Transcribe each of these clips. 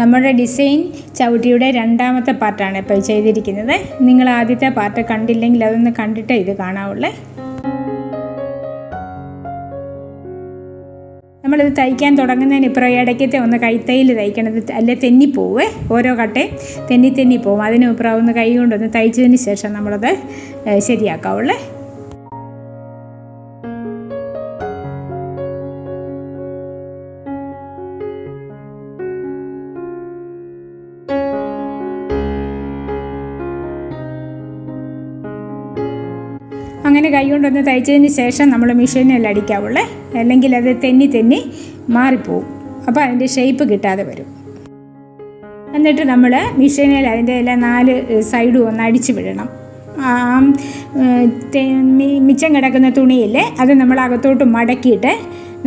നമ്മുടെ ഡിസൈൻ ചവിട്ടിയുടെ രണ്ടാമത്തെ പാർട്ടാണ് ഇപ്പോൾ ചെയ്തിരിക്കുന്നത്. നിങ്ങൾ ആദ്യത്തെ പാർട്ട് കണ്ടില്ലെങ്കിൽ അതൊന്ന് കണ്ടിട്ട് ഇത് കാണാവുള്ളേ. നമ്മളിത് തയ്ക്കാൻ തുടങ്ങുന്നതിന് ഇപ്പുറം ഇടയ്ക്കത്തെ ഒന്ന് കൈത്തൈയിൽ തയ്ക്കണത് അല്ലെ തെന്നിപ്പോവേ? ഓരോ കട്ടയും തെന്നി തെന്നി പോവും അതിന് ഇപ്പുറം ഒന്ന് കൈ കൊണ്ടൊന്ന് തയ്ച്ചതിന് ശേഷം നമ്മളത് ശരിയാക്കാവുള്ളേ. അങ്ങനെ കൈ കൊണ്ടൊന്ന് തയ്ച്ചതിന് ശേഷം നമ്മൾ മെഷീനിൽ അടിക്കാവുള്ളേ. അല്ലെങ്കിൽ അത് തെന്നി തെന്നി മാറിപ്പോവും. അപ്പോൾ അതിന്റെ ഷേപ്പ് കിട്ടാതെ വരും. എന്നിട്ട് നമ്മൾ മെഷീനിൽ അതിന്റെ എല്ലാ നാല് സൈഡും ഒന്ന് അടിച്ചു വിടണം. മിച്ചം കിടക്കുന്ന തുണിയില്ലേ അത് നമ്മൾ അകത്തോട്ട് മടക്കിയിട്ട്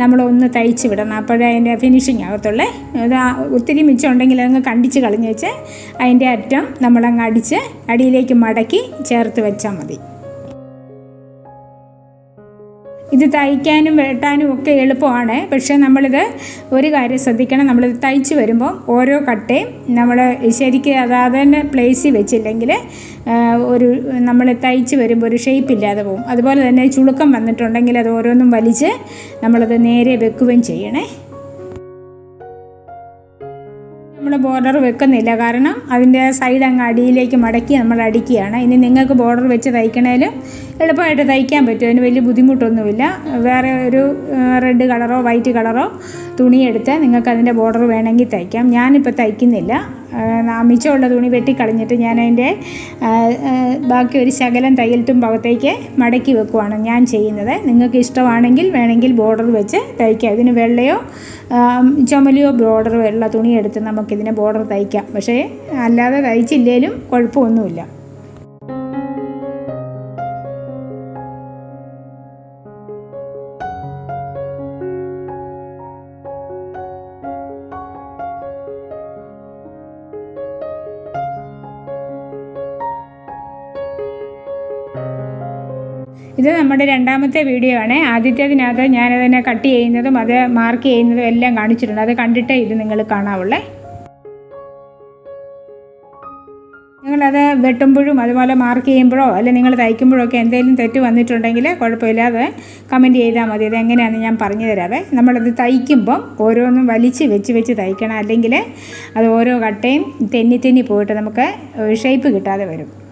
നമ്മളൊന്ന് തയ്ച്ച് വിടണം. അപ്പോഴേ അതിന്റെ ഫിനിഷിങ് ആകത്തുള്ളേ. അത് ഒത്തിരി മിച്ചം ഉണ്ടെങ്കിൽ അതങ്ങ് കണ്ടിച്ച് കളഞ്ഞ് വെച്ച് അതിന്റെ അറ്റം നമ്മളങ്ങ് അടിച്ച് അടിയിലേക്ക് മടക്കി ചേർത്ത് വെച്ചാൽ മതി. ഇത് തയ്ക്കാനും വെട്ടാനും ഒക്കെ എളുപ്പമാണ്. പക്ഷേ നമ്മളിത് ഒരു കാര്യം ശ്രദ്ധിക്കണം. നമ്മളിത് തയ്ച്ച് വരുമ്പോൾ ഓരോ കട്ടയും നമ്മൾ ശരിക്ക് അതാത് തന്നെ പ്ലേസിൽ വെച്ചില്ലെങ്കിൽ ഒരു നമ്മൾ തയ്ച്ച് വരുമ്പോൾ ഒരു ഷേപ്പ് ഇല്ലാതെ പോകും അതുപോലെ തന്നെ ചുളുക്കം വന്നിട്ടുണ്ടെങ്കിൽ അത് ഓരോന്നും വലിച്ച് നമ്മളത് നേരെ വെക്കുകയും ചെയ്യണേ. നമ്മൾ ബോർഡർ വെക്കുന്നില്ല. കാരണം അതിന്റെ സൈഡ് അങ്ങ് അടിയിലേക്ക് മടക്കി നമ്മൾ അടിക്കുകയാണ്. ഇനി നിങ്ങൾക്ക് ബോർഡർ വെച്ച് തയ്ക്കണേൽ എളുപ്പമായിട്ട് തയ്ക്കാൻ പറ്റും. അതിന് വലിയ ബുദ്ധിമുട്ടൊന്നുമില്ല. വേറെ ഒരു റെഡ് കളറോ വൈറ്റ് കളറോ തുണിയെടുത്ത് നിങ്ങൾക്ക് അതിന്റെ ബോർഡർ വേണമെങ്കിൽ തയ്ക്കാം. ഞാനിപ്പോൾ തയ്ക്കുന്നില്ല. മിച്ചമുള്ള തുണി വെട്ടിക്കളഞ്ഞിട്ട് ആ, ബാക്കി ഒരു ശകലം തയ്യൽത്തും ഭാഗത്തേക്ക് മടക്കി വെക്കുവാണ് ഞാൻ ചെയ്യുന്നത്. നിങ്ങൾക്ക് ഇഷ്ടമാണെങ്കിൽ വേണമെങ്കിൽ ബോർഡർ വെച്ച് തയ്ക്കാം. ഇതിന് വെള്ളയോ ചുമലിയോ ബോർഡർ ഉള്ള തുണി എടുത്ത് നമുക്കിതിനെ ബോർഡർ തയ്ക്കാം. പക്ഷേ അല്ലാതെ തയ്ച്ചില്ലേലും കുഴപ്പമൊന്നുമില്ല. ഇത് നമ്മുടെ രണ്ടാമത്തെ വീഡിയോ ആണ്. ആദ്യത്തേതിനകത്ത് ഞാനതിനെ കട്ട് ചെയ്യുന്നതും അത് മാർക്ക് ചെയ്യുന്നതും എല്ലാം കാണിച്ചിട്ടുണ്ട്. അത് കണ്ടിട്ടേ ഇത് നിങ്ങൾ കാണാവുള്ളേ. നിങ്ങളത് വെട്ടുമ്പോഴും അതുപോലെ മാർക്ക് ചെയ്യുമ്പോഴോ അല്ലെങ്കിൽ നിങ്ങൾ തയ്ക്കുമ്പോഴോ ഒക്കെ എന്തെങ്കിലും തെറ്റ് വന്നിട്ടുണ്ടെങ്കിൽ കുഴപ്പമില്ലാതെ കമന്റ് ചെയ്താൽ മതി. അത് എങ്ങനെയാണെന്ന് ഞാൻ പറഞ്ഞു തരാവേ. നമ്മളത് തയ്ക്കുമ്പം ഓരോന്നും വലിച്ച് വെച്ച് വെച്ച് തയ്ക്കണം. അല്ലെങ്കിൽ അത് ഓരോ കട്ടയും തെന്നി തെന്നി പോയിട്ട് നമുക്ക് ഷേപ്പ് കിട്ടാതെ വരും.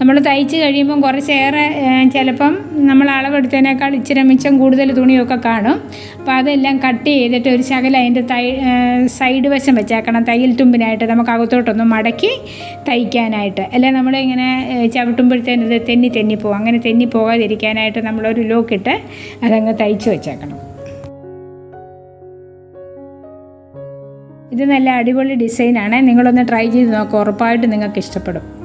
നമ്മൾ തയ്ച്ച് കഴിയുമ്പം കുറച്ചേറെ ചിലപ്പം നമ്മൾ അളവെടുത്തതിനേക്കാൾ ഇച്ചിരി മിച്ചം കൂടുതൽ തുണിയൊക്കെ കാണും. അപ്പോൾ അതെല്ലാം കട്ട് ചെയ്തിട്ട് ഒരു ശകലം അതിന്റെ തൈ സൈഡ് വശം വെച്ചേക്കണം. തയ്യൽ തുമ്പിനായിട്ട് നമുക്ക് അകത്തോട്ടൊന്ന് മടക്കി തയ്ക്കാനായിട്ട്. അല്ലെങ്കിൽ നമ്മളിങ്ങനെ ഏഹ്, ചവിട്ടുമ്പോഴത്തേന് ഇത് തെന്നി തെന്നി പോകും അങ്ങനെ തെന്നി പോകാതിരിക്കാനായിട്ട് നമ്മളൊരു ലോക്കിട്ട് അതങ്ങ് തയ്ച്ച് വെച്ചേക്കണം. ഇത് നല്ല അടിപൊളി ഡിസൈനാണ്. നിങ്ങളൊന്ന് ട്രൈ ചെയ്ത് നോക്കുക ഉറപ്പായിട്ട് നിങ്ങൾക്ക് ഇഷ്ടപ്പെടും.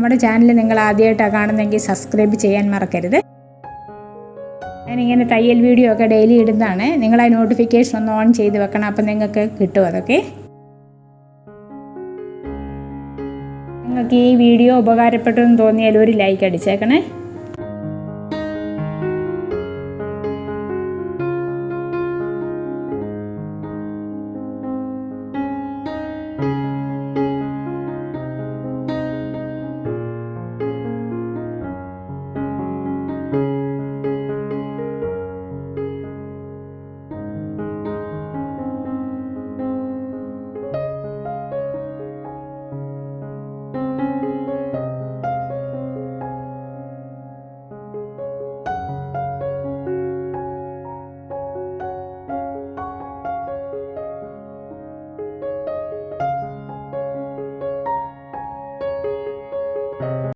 നമ്മുടെ ചാനൽ നിങ്ങൾ ആദ്യമായിട്ടാണ് കാണുന്നതെങ്കിൽ സബ്സ്ക്രൈബ് ചെയ്യാൻ മറക്കരുത്. ഞാനിങ്ങനെ തയ്യൽ വീഡിയോ ഒക്കെ ഡെയിലി ഇടുന്നതാണ്. നിങ്ങൾ ആ നോട്ടിഫിക്കേഷൻ ഒന്ന് ഓൺ ചെയ്ത് വെക്കണം അപ്പം നിങ്ങൾക്ക് കിട്ടും അതൊക്കെ. നിങ്ങൾക്ക് ഈ വീഡിയോ ഉപകാരപ്പെട്ടു എന്ന് തോന്നിയാൽ ഒരു ലൈക്ക് അടിച്ചേക്കണേ.